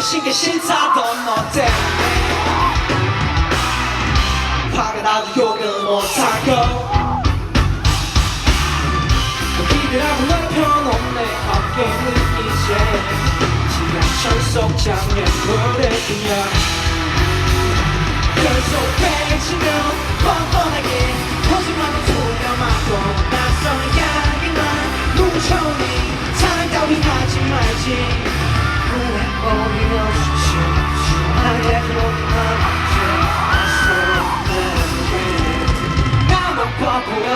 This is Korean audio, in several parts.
것인 게 싫다던 너 때문에 화가 나도 욕을 못하고. 기대라고 넓혀놓은 내 어깨는 이제. 지하철 속 장애물에 그냥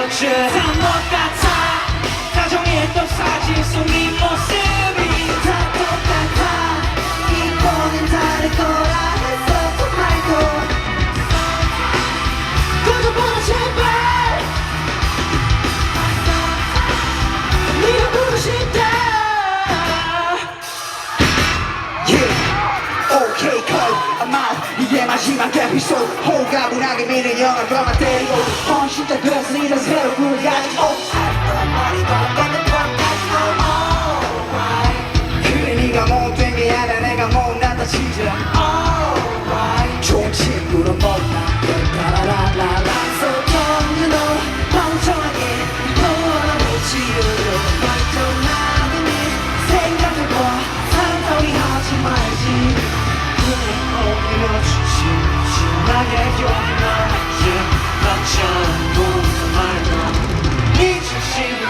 다못 같아. 다정했던 사진 속 네 모습이 다 똑같아. 이번엔 다를 꺼져버려 제발. cut, I'm out. 이게 마지막 에피소드. 호가분하게 미는 영화 드라마 때리고. 헌신 다그 래서 이런 새로 구해가지고. 그래, 네가 못된 게 아니라 내가 못났다. Alright. 좋은 친구로 못나. 라라라라라. So don't you 너와 못지으려 멀쩡하게 네 생각을 봐 상상이 하지 말지 그래 겨